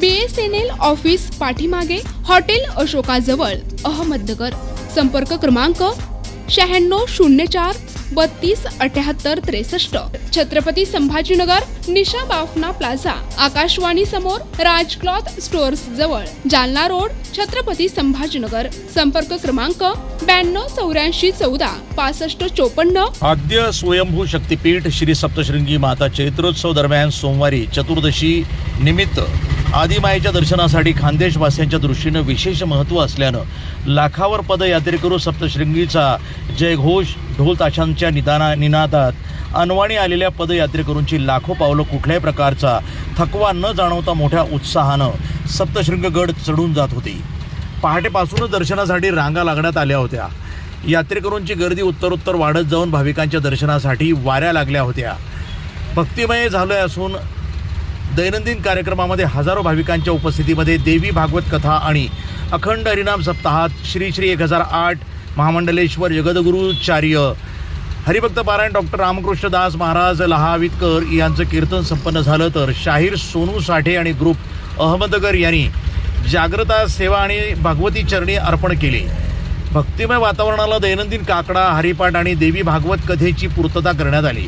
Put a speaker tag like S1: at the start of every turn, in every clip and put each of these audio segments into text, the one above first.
S1: B S N L office पाठीमागे hotel अशोकाजवळ अहमदनगर. संपर्क क्रमांक शहाण्णव शून्य चार बत्तीस अठ्याहत्तर त्रेसष्ट. छत्रपती संभाजीनगर निशा बाफना प्लाझा आकाशवाणी समोर राज क्लॉथ स्टोअर्स जवळ जालना रोड छत्रपती संभाजीनगर. संपर्क क्रमांक ब्याण्णव चौऱ्याऐंशी चौदा पासष्ट चोपन्न.
S2: आद्य स्वयंभू शक्तीपीठ श्री सप्तशृंगी माता चैत्रोत्सव दरम्यान सोमवारी चतुर्दशी निमित्त आदिमायेच्या दर्शनासाठी खानदेशवासियांच्या दृष्टीनं विशेष महत्त्व असल्यानं लाखावर पदयात्रेकरू सप्तशृंगीचा जयघोष ढोल ताशांच्या निदाना निनादात अनवाणी आलेल्या पदयात्रेकरूंची लाखो पावलं कुठल्याही प्रकारचा थकवा न जाणवता मोठ्या उत्साहानं सप्तशृंगगड चढून जात होती. पहाटेपासूनच दर्शनासाठी रांगा लागण्यात आल्या होत्या. यात्रेकरूंची गर्दी उत्तरोत्तर वाढत जाऊन भाविकांच्या दर्शनासाठी वाऱ्या लागल्या होत्या. भक्तिमय झालं असून दैनंदिन कार्यक्रमामध्ये हजारो भाविकांच्या उपस्थितीमध्ये देवी भागवत कथा आणि अखंड हरिनाम सप्ताहात श्री श्री एक हजार आठ महामंडलेश्वर जगद्गुरुचार्य हरिभक्त पारायण डॉक्टर रामकृष्ण दास महाराज लहावितकर यांचं कीर्तन संपन्न झालं तर शाहीर सोनू साठे आणि ग्रुप अहमदगर यांनी जागृता सेवा आणि भगवती चरणी अर्पण केले. भक्तिमय वातावरणाला दैनंदिन काकडा हरिपाठ आणि देवी भागवत कथेची पूर्तता करण्यात आली.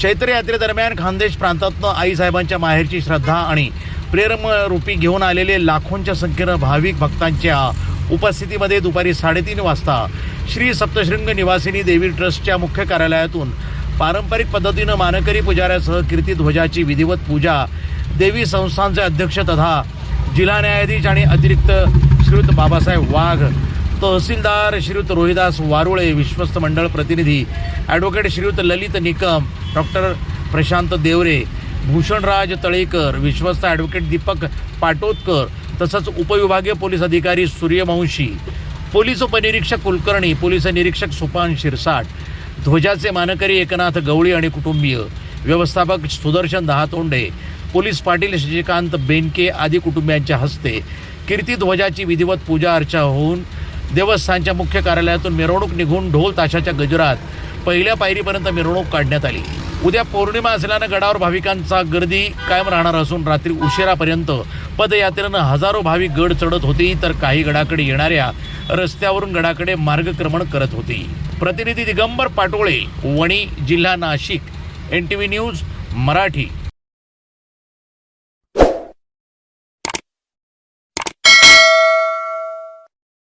S2: चैत्र यात्रेदरम्यान खानदेश प्रांतातनं आईसाहेबांच्या माहेरची श्रद्धा आणि प्रेरमरूपी घेऊन आलेले लाखोंच्या संख्येनं भाविक भक्तांच्या उपस्थितीमध्ये दुपारी साडेतीन वाजता श्री सप्तशृंग निवासिनी देवी ट्रस्टच्या मुख्य कार्यालयातून पारंपरिक पद्धतीनं मानकरी पुजाऱ्यासह कीर्तीध्वजाची विधिवत पूजा देवी संस्थांचे अध्यक्ष तथा जिल्हा न्यायाधीश आणि अतिरिक्त श्रीयुत बाबासाहेब वाघ तहसीलदार श्रीयुत रोहिदास वारुळे विश्वस्त मंडळ प्रतिनिधी ॲडव्होकेट श्रीयुत ललित निकम डॉक्टर प्रशांत देवरे भूषणराज तळेकर विश्वस्त ॲडव्होकेट दीपक पाटोदकर तसंच उपविभागीय पोलीस अधिकारी सूर्यवंशी पोलीस उपनिरीक्षक कुलकर्णी पोलीस निरीक्षक सुपान शिरसाट ध्वजाचे मानकरी एकनाथ गवळी आणि कुटुंबीय व्यवस्थापक सुदर्शन दहातोंडे पोलीस पाटील शशिकांत बेनके आदी कुटुंबियांच्या हस्ते कीर्तिध्वजाची विधिवत पूजा अर्चा होऊन देवस्थानच्या मुख्य कार्यालयातून मिरवणूक निघून ढोल ताशाच्या गजरात पहिल्या पायरीपर्यंत मिरवणूक काढण्यात आली. उद्या पौर्णिमा असल्यानं गडावर भाविकांचा गर्दी कायम राहणार असून रात्री उशिरापर्यंत पदयात्रेनं हजारो भाविक गड चढत होती तर काही गडाकडे येणाऱ्या रस्त्यावरून गडाकडे मार्गक्रमण करत होती. प्रतिनिधी दिगंबर पाटोळे वणी जिल्हा Nashik N T V news Marathi.